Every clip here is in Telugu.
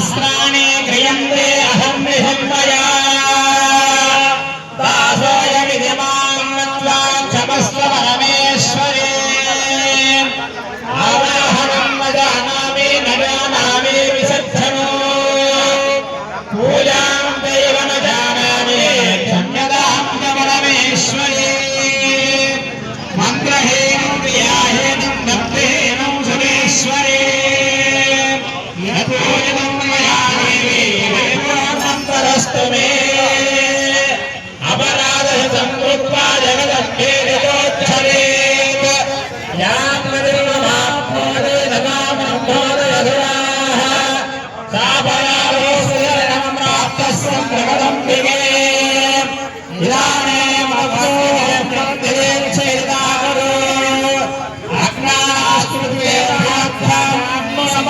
mostrar.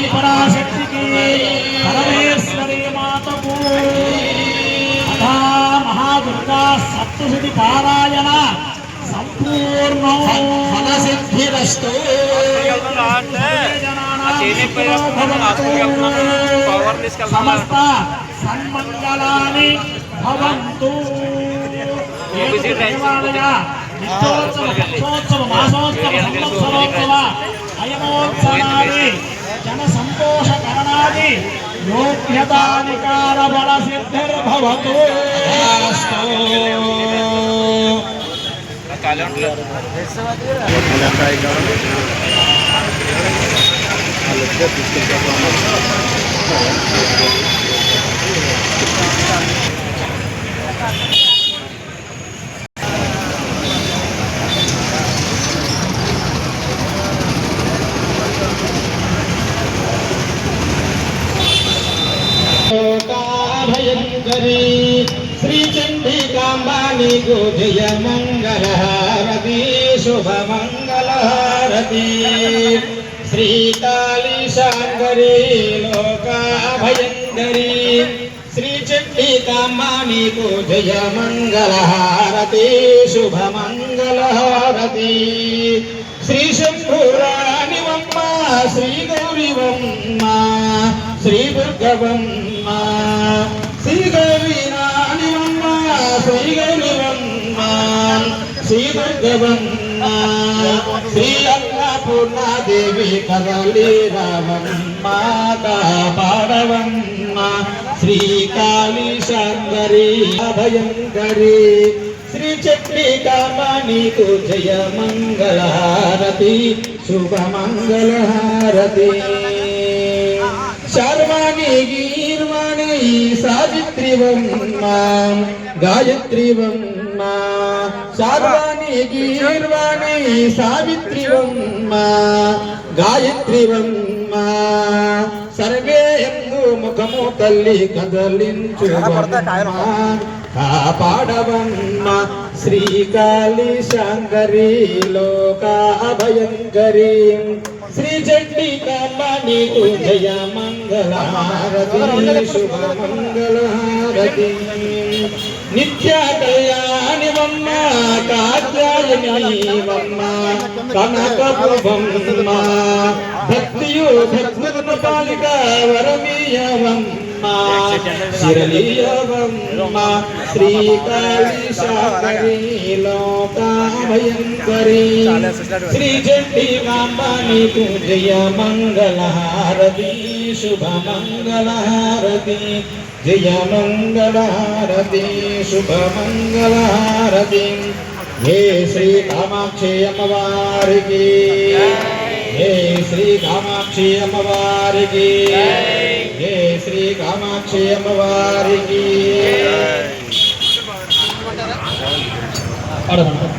ఆది పరాశక్తికి పరమేశ్వరి మాతకు అథా మహాదుర్గా సప్తశతి పారాయణ సంపూర్ణం ఫలసిద్ధిరస్తు సమస్త సన్మంగళాని భవంతు దేవాలయ నిత్యోత్సవ పక్షోత్సవ మాసోత్సవ సంవత్సరోత్సవ అయమోత్సవాది జన సంతోష కరణాది యోగ్యతానికార బల సిద్ధిర్భవతు భయంకరీ శ్రీ చండికాంబా నీకు జయ మంగళహారతి శుభ మంగళహారతి శ్రీ కాళీ శాంకరీ లోకా శ్రీ చండికాంబా నీకు జయ మంగళహారతి శుభ మంగళహారతి శ్రీ శంభురాణివమ్మ శ్రీ గౌరివమ్మ శ్రీ దుర్గవమ్మ శ్రీ గౌరీరాణివమ్మ శ్రీ దుర్గవమ్మ శ్రీ అన్నపూర్ణాదేవి కదలి రామమ్మ కాపాడవమ్మ శ్రీ కాళీ శాంకరి శ్రీ చక్రీ కామానీకు జయ మంగళహారతి శుభ మంగళహారతి శర్వాణి గీర్వాణి సావిత్రివమ్మ గాయత్రివమ్మ గాయత్రి వమ్మ గీర్వాణి సావిత్రి వమ్మ గాయత్రి సర్వే ఎందు ముఖము తల్లి కదలించు కాపాడవమ్మ శ్రీకాళి శాంకరి లోక అభయంకరి శ్రీ చండికాంబ నీకు జయ మంగళహారతి శుభ మంగళహారతి నిత్య కళ్యాణివమ్మ కాత్యాయనివమ్మ కనకపువమ్మ భక్తియు భక్తుల పాలిక వరమీయవమ్మ శిరలీయవమ్మ శ్రీకాళి శాకరి లోకాభయంకరి శ్రీ చండీ మాంబ నీకు జయ మంగళహారతి శుభ మంగళహారతి జయ మంగళహారతి శుభ మంగళహారతి హే శ్రీ కామాక్షి అమ్మవారికి హే శ్రీ కామాక్షి అమ్మవారికి హే శ్రీ కామాక్షి అమ్మవారికి పాడమంటారు